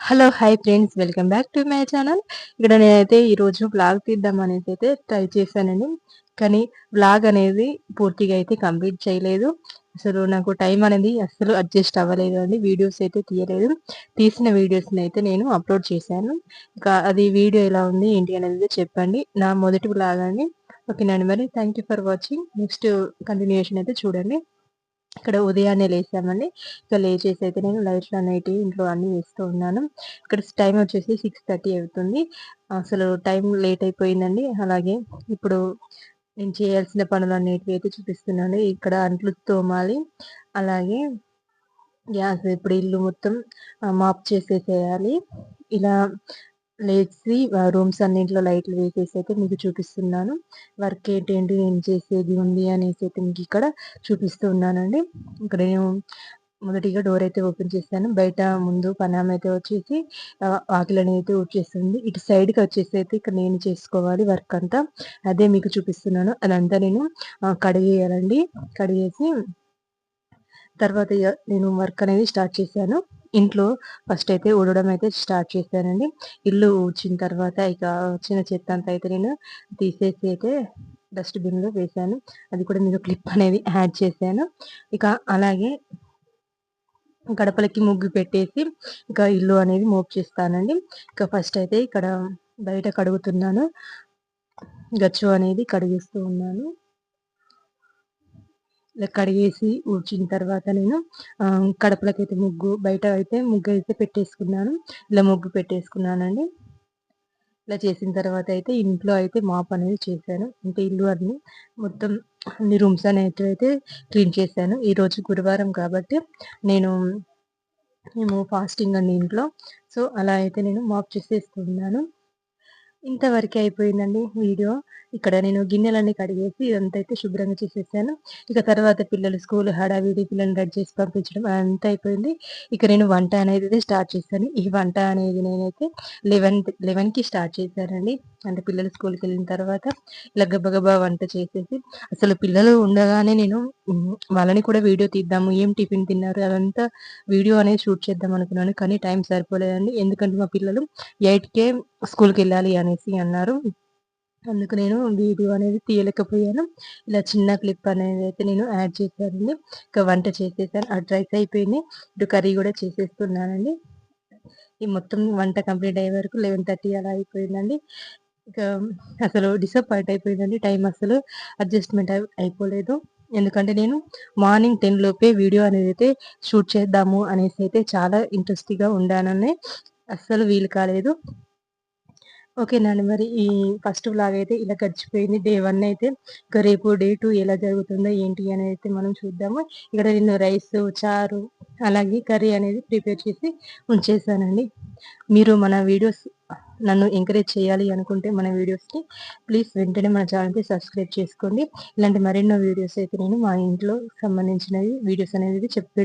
Hello hi friends welcome back to my channel ఇక్కడ నేనైతే ఈరోజు బ్లాగ్ తీద్దాం అనేసి అయితే ట్రై చేశానండి. కానీ బ్లాగ్ అనేది పూర్తిగా అయితే కంప్లీట్ చేయలేదు. అసలు నాకు టైం అనేది అసలు అడ్జస్ట్ అవ్వలేదు అండి. వీడియోస్ అయితే తీయలేదు. తీసిన వీడియోస్ని అయితే నేను అప్లోడ్ చేశాను. ఇంకా అది వీడియో ఎలా ఉంది ఏంటి అనేది చెప్పండి. నా మొదటి బ్లాగ్ అండి. ఓకేనండి మరి thank you for watching next continuation అయితే చూడండి. ఇక్కడ ఉదయాన్నే లేసామండి ఇక లేచేసి అయితే నేను లైట్లు అనేటివి ఇంట్లో అన్ని వేస్తూ ఉన్నాను. ఇక్కడ టైం వచ్చేసి సిక్స్ థర్టీ అవుతుంది. అసలు టైం లేట్ అయిపోయిందండి. అలాగే ఇప్పుడు నేను చేయాల్సిన పనులు అనేటివి అయితే చూపిస్తున్నాను. ఇక్కడ అంట్లు తోమాలి. అలాగే గ్యాస్ ఇప్పుడు ఇల్లు మొత్తం మాప్ చేసేసేయాలి. ఇలా లేచి రూమ్స్ అన్నింటిలో లైట్లు వేసేసి అయితే మీకు చూపిస్తున్నాను. వర్క్ ఏంటేంటి నేను చేసేది ఉంది అనేసి అయితే మీకు ఇక్కడ చూపిస్తూ ఉన్నానండి. ఇక్కడ నేను మొదటిగా డోర్ అయితే ఓపెన్ చేశాను. బయట ముందు పనామ అయితే వచ్చేసి ఆకులని అయితే వచ్చేస్తుంది ఇటు సైడ్కి వచ్చేసి అయితే ఇక్కడ నేను చేసుకోవాలి వర్క్ అంతా. అదే మీకు చూపిస్తున్నాను. అదంతా నేను కడిగేయాలండి. కడిగేసి తర్వాత నేను వర్క్ అనేది స్టార్ట్ చేశాను. ఇంట్లో ఫస్ట్ అయితే ఊడడం అయితే స్టార్ట్ చేశానండి. ఇల్లు ఊడ్చిన తర్వాత ఇక వచ్చిన చెత్త అంతా అయితే నేను తీసేసి అయితే డస్ట్బిన్లో వేశాను. అది కూడా మీరు క్లిప్ అనేది యాడ్ చేశాను. ఇక అలాగే గడపలకి ముగ్గు పెట్టేసి ఇక ఇల్లు అనేది మోప్ చేస్తానండి. ఇక ఫస్ట్ అయితే ఇక్కడ బయట కడుగుతున్నాను. గచ్చు అనేది కడిగిస్తూ ఉన్నాను. కడిగేసి ఊడ్చిన తర్వాత నేను కడపలకైతే ముగ్గు బయట అయితే ముగ్గు అయితే పెట్టేసుకున్నాను. ఇలా ముగ్గు పెట్టేసుకున్నానండి. ఇలా చేసిన తర్వాత అయితే ఇంట్లో అయితే మాప్ అనేది చేశాను. అంటే ఇల్లు అన్ని మొత్తం అన్ని రూమ్స్ అనేవి అయితే క్లీన్ చేశాను. ఈరోజు గురువారం కాబట్టి నేను మేము ఫాస్టింగ్ అండి ఇంట్లో. సో అలా అయితే నేను మాప్ చేసేస్తున్నాను ఇంతవరకు అయిపోయిందండి వీడియో. ఇక్కడ నేను గిన్నెలన్నీ కడిగేసి ఇదంతా అయితే శుభ్రంగా చేసేసాను. ఇక తర్వాత పిల్లలు స్కూల్ హడావిడి పిల్లల్ని రెడీ చేసి పంపించడం అంతా అయిపోయింది. ఇక నేను వంట అనేది స్టార్ట్ చేశాను. ఈ వంట అనేది నేనైతే లెవెన్ లెవెన్కి స్టార్ట్ చేశానండి. అంటే పిల్లలు స్కూల్కి వెళ్ళిన తర్వాత ఇలా గబగబా వంట చేసేసి అసలు పిల్లలు ఉండగానే నేను వాళ్ళని కూడా వీడియో తీద్దాము ఏం టిఫిన్ తిన్నారు అదంతా వీడియో అనేది షూట్ చేద్దాం అనుకున్నాను. కానీ టైం సరిపోలేదండి. ఎందుకంటే మా పిల్లలు ఎయిట్కే స్కూల్కి వెళ్ళాలి అనేది అనేసి అన్నారు. అందుకు నేను వీడియో అనేది తీయలేకపోయాను. ఇలా చిన్న క్లిప్ అనేది అయితే నేను యాడ్ చేశానండి. ఇంకా వంట చేసేసాను. ఆ రైస్ అయిపోయింది. ఇటు కర్రీ కూడా చేసేస్తున్నానండి. ఈ మొత్తం వంట కంప్లీట్ అయ్యే వరకు లెవెన్ థర్టీ అలా అయిపోయిందండి. ఇక అసలు డిసప్పాయింట్ అయిపోయిందండి టైం అసలు. అడ్జస్ట్మెంట్ అయిపోలేదు. ఎందుకంటే నేను మార్నింగ్ టెన్ లోపే వీడియో అనేది అయితే షూట్ చేద్దాము అనేసి అయితే చాలా ఇంట్రెస్ట్గా ఉండానని అస్సలు వీలు కాలేదు. ఓకేనండి మరి ఈ ఫస్ట్ బ్లాగ్ అయితే ఇలా గడిచిపోయింది. డే వన్ అయితే ఇంకా రేపు డే టూ ఎలా జరుగుతుందో ఏంటి అనేది అయితే మనం చూద్దాము. ఇక్కడ నేను రైస్ చారు అలాగే కర్రీ అనేది ప్రిపేర్ చేసి ఉంచేసానండి. మీరు మన వీడియోస్ నన్ను ఎంకరేజ్ చేయాలి అనుకుంటే మన వీడియోస్ని ప్లీజ్ వెంటనే మన ఛానల్కి సబ్స్క్రైబ్ చేసుకోండి. ఇలాంటి మరెన్నో వీడియోస్ అయితే నేను మా ఇంట్లో సంబంధించినవి వీడియోస్ అనేది చెప్పి